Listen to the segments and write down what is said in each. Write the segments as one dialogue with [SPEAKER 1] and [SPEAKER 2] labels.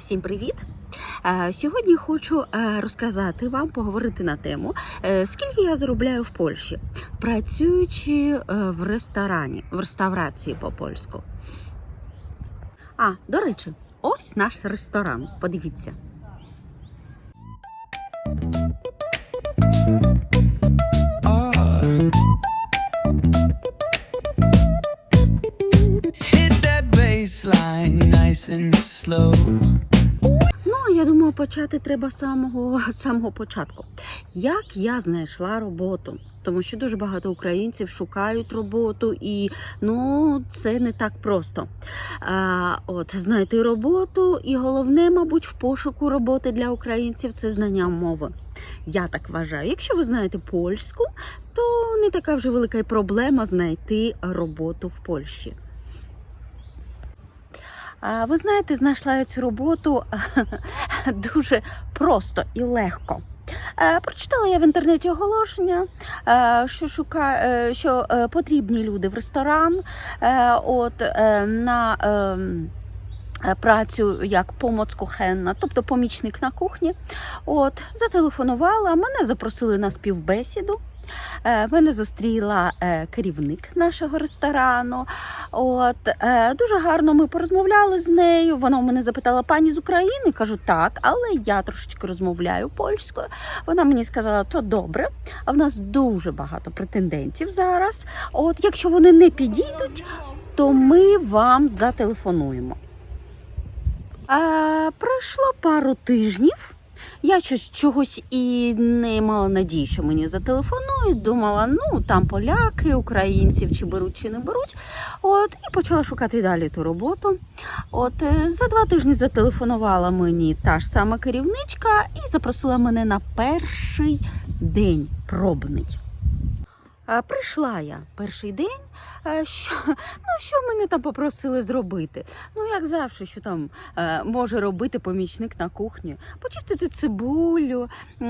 [SPEAKER 1] Всім привіт! Е, Сьогодні хочу е, розказати вам, поговорити на тему, е, скільки я заробляю в Польщі, працюючи в ресторані, в реставрації по польську. А, до речі, ось наш ресторан. Подивіться.
[SPEAKER 2] Hit that bass line nice and slow.
[SPEAKER 1] Почати треба з самого, самого початку. Як я знайшла роботу? Тому що дуже багато українців шукають роботу, і ну це не так просто. А, от знайти роботу, і головне, мабуть, в пошуку роботи для українців це знання мови. Я так вважаю. Якщо ви знаєте польську, то не така вже велика проблема знайти роботу в Польщі. А, Ви знаєте, знайшла я цю роботу дуже просто і легко. Е, Прочитала я в інтернеті оголошення, е, що шука, е, що потрібні люди в ресторан. От на ем, працю як помоцкохенна, тобто помічник на кухні. От зателефонувала, мене запросили на співбесіду. Е, Мене зустріла е, керівник нашого ресторану. От е, дуже гарно ми порозмовляли з нею. Вона у мене запитала пані з України. Кажу, так, але я трошечки розмовляю польською. Вона мені сказала, то добре. А в нас дуже багато претендентів зараз. От, якщо вони не підійдуть, то ми вам зателефонуємо. Пройшло пару тижнів. Я щось чогось і не мала надії, що мені зателефонують. Думала, ну там поляки, українців чи беруть, чи не беруть. От і почала шукати далі ту роботу. От е, за два тижні зателефонувала мені та ж сама керівничка і запросила мене на перший день пробний. Прийшла я перший день. Що, ну, що мене там попросили зробити? Ну, як завжди, що там е, може робити помічник на кухні? Почистити цибулю, е,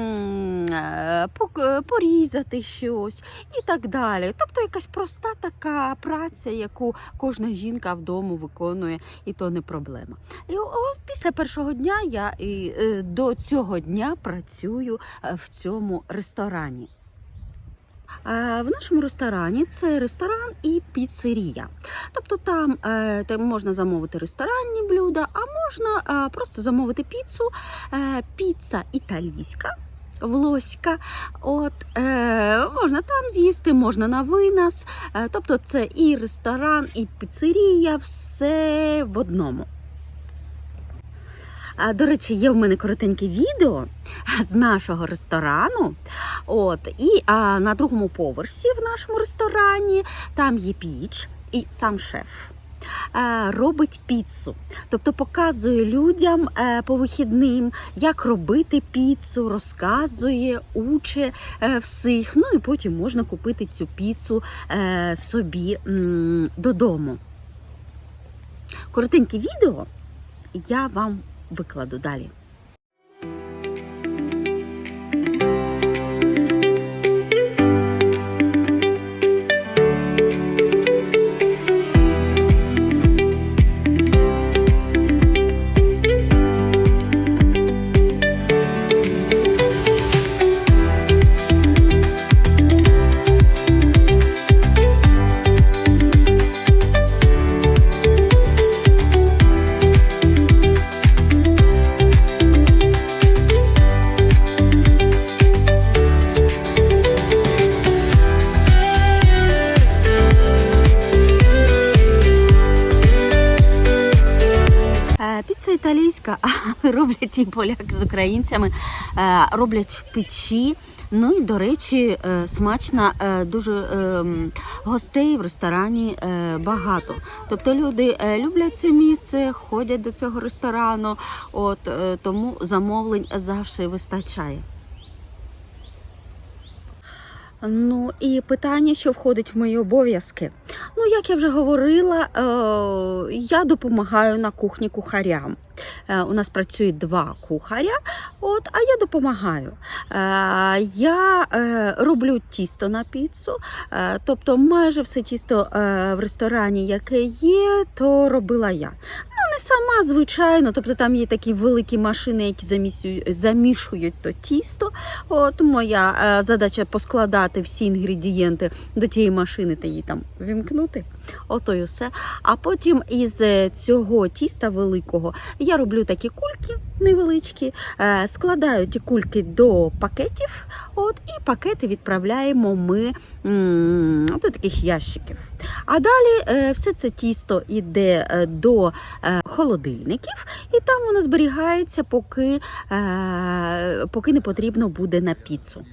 [SPEAKER 1] е, порізати щось і так далі. Тобто якась проста така праця, яку кожна жінка вдома виконує, і то не проблема. І от після першого дня я і до цього дня працюю в цьому ресторані. Е, В нашому ресторані це ресторан і піцерія. Тобто там, е, можна замовити ресторанні блюда, а можна е, просто замовити піцу. Піца італійська. Влоська, от е, можна там з'їсти, можна на винос. Е, тобто це і ресторан, і піцерія, все в одному. До речі, є в мене коротеньке відео з нашого ресторану. От, і а, на другому поверсі в нашому ресторані там є піч і сам шеф. е, Робить піцу, тобто показує людям е, по вихідним, як робити піцу, розказує, уче е, всіх. Ну і потім можна купити цю піцу собі додому. Коротеньке відео я вам викладу далі. Італійська, але роблять і поляки з українцями, е, роблять в печі. Ну і до речі, е, смачна, е, дуже гостей в ресторані багато. Тобто люди люблять це місце, ходять до цього ресторану, от тому замовлень завжди вистачає. Ну і питання, що входить в мої обов'язки. Ну, як я вже говорила, я допомагаю на кухні кухарям. Е, У нас працює два кухаря, от, а я допомагаю. Е, Я е, роблю тісто на піцу, тобто майже все тісто в ресторані, яке є, то робила я. Ну, не сама, звичайно. Тобто там є такі великі машини, які замішують то тісто. От моя задача поскладати всі інгредієнти до тієї машини та її там вімкнути. Ото й усе. А потім із цього тіста великого я роблю такі кульки невеличкі, е, складаю ті кульки до пакетів. От і пакети відправляємо ми до таких ящиків. А далі е, все це тісто йде е, до холодильників, і там воно зберігається, поки, поки не потрібно буде на піцу.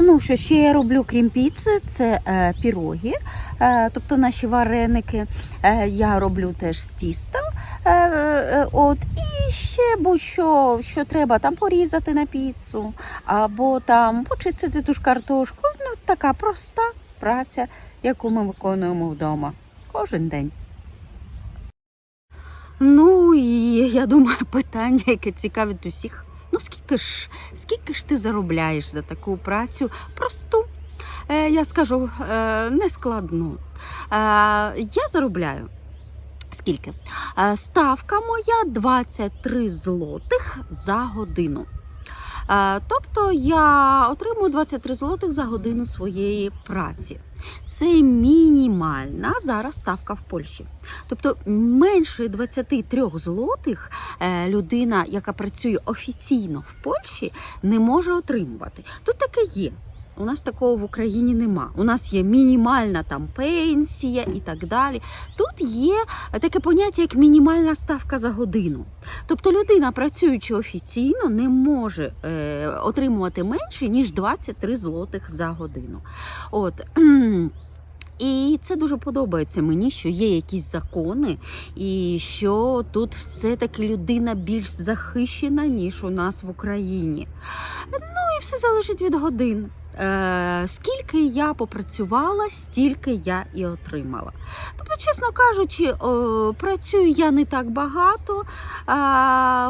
[SPEAKER 1] Ну, що ще я роблю, крім піци, це е, піроги, е, тобто наші вареники. Е, я роблю теж з тіста. Е, е, от, і ще будь-що, що треба там порізати на піцу, або там почистити ту ж картошку. Ну, така проста праця, яку ми виконуємо вдома кожен день. Ну і я думаю, питання, яке цікавить усіх. Ну скільки ж, скільки ж ти заробляєш за таку працю просту? Е, я скажу е, нескладну. Е, я заробляю. Скільки? Е, ставка моя 23 злотих за годину. Е, тобто я отримую 23 злотих за годину своєї праці. Це мінімальна зараз ставка в Польщі. Тобто менше 23 злотих е, людина, яка працює офіційно в Польщі, не може отримувати. Тут таке є. У нас такого в Україні нема. У нас є мінімальна там пенсія і так далі. Тут є таке поняття, як мінімальна ставка за годину. Тобто людина, працюючи офіційно, не може е, отримувати менше ніж 23 злотих за годину. От. І це дуже подобається мені, що є якісь закони, і що тут все-таки людина більш захищена, ніж у нас в Україні. Ну і все залежить від годин. Е, скільки я попрацювала, стільки я і отримала. Тобто, чесно кажучи, працюю я не так багато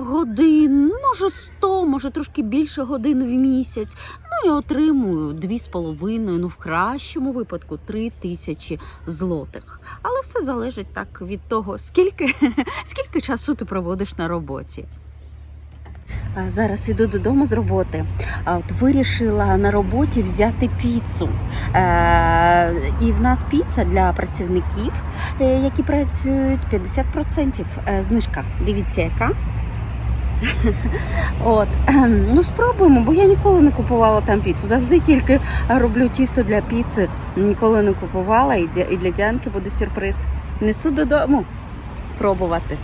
[SPEAKER 1] годин, може 100, може трошки більше годин в місяць. Ну і отримую 2,5, ну в кращому випадку 3 тисячі злотих. Але все залежить так від того, скільки, скільки часу ти проводиш на роботі. Зараз іду додому з роботи. А от вирішила на роботі взяти піцу. Е, і в нас піца для працівників, е, які працюють 50% е, знижка. Дивіться, яка. От, ем, ну спробуємо, бо я ніколи не купувала там піцу. Завжди тільки роблю тісто для піци. Ніколи не купувала, і для Діанки буде сюрприз. Несу додому пробувати.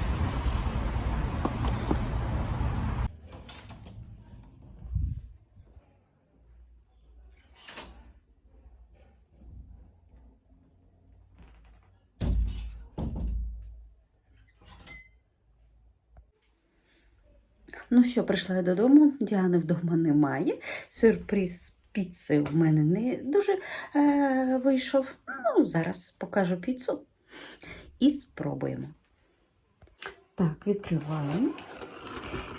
[SPEAKER 1] Ну що, прийшла я додому, Діани вдома немає. Сюрприз піци в мене не дуже е, вийшов. Ну, зараз покажу піцу і спробуємо. Так, відкриваємо.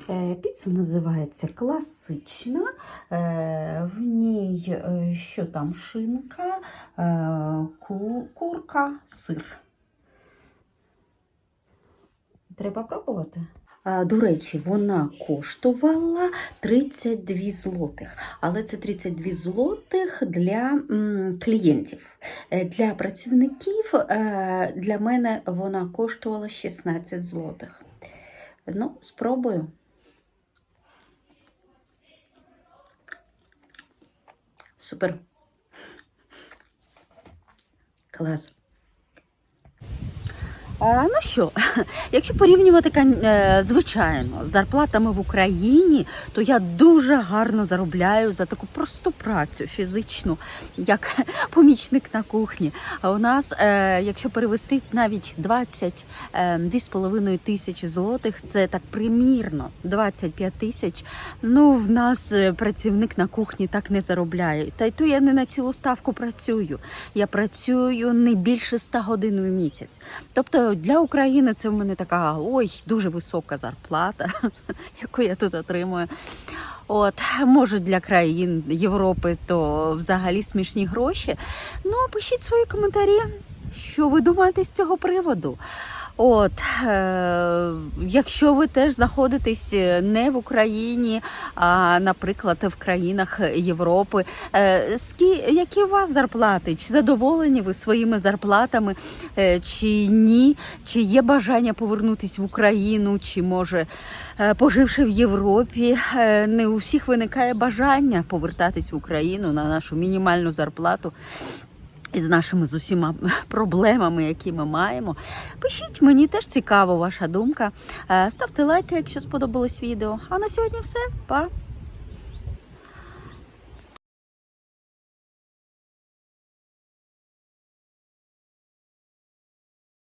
[SPEAKER 1] Е, Піца називається класична. Е, В ній е, що там шинка, курка, сир. Треба пробувати. А, До речі, вона коштувала 32 злотих, але це 32 злотих для клієнтів. Е, Для працівників е, для мене вона коштувала 16 злотих. Ну, спробую. Супер. Клас. А, ну що, якщо порівнювати е, звичайно з зарплатами в Україні, то я дуже гарно заробляю за таку просту працю фізичну, як помічник на кухні. А у нас, е, якщо перевести навіть 20 е, 2,5 тисячі злотих, це так примірно 25 тисяч. Ну, в нас е, працівник на кухні так не заробляє. Та й то я не на цілу ставку працюю. Я працюю не більше 100 годин в місяць. Тобто для України це в мене така ой, дуже висока зарплата, яку я тут отримую. От, може, для країн Європи то взагалі смішні гроші. Ну, пишіть свої коментарі, що ви думаєте з цього приводу. От, е, якщо ви теж знаходитесь е, не в Україні, а, наприклад, в країнах Європи, е, які у вас зарплати? Чи задоволені ви своїми зарплатами, е, чи ні? Чи є бажання повернутися в Україну, чи може, е, поживши в Європі, е, не у всіх виникає бажання повертатись в Україну на нашу мінімальну зарплату? Із нашими з усіма проблемами, які ми маємо. Пишіть, мені теж цікаво ваша думка. Е, Ставте лайки, якщо сподобалось відео. А на сьогодні все. Па!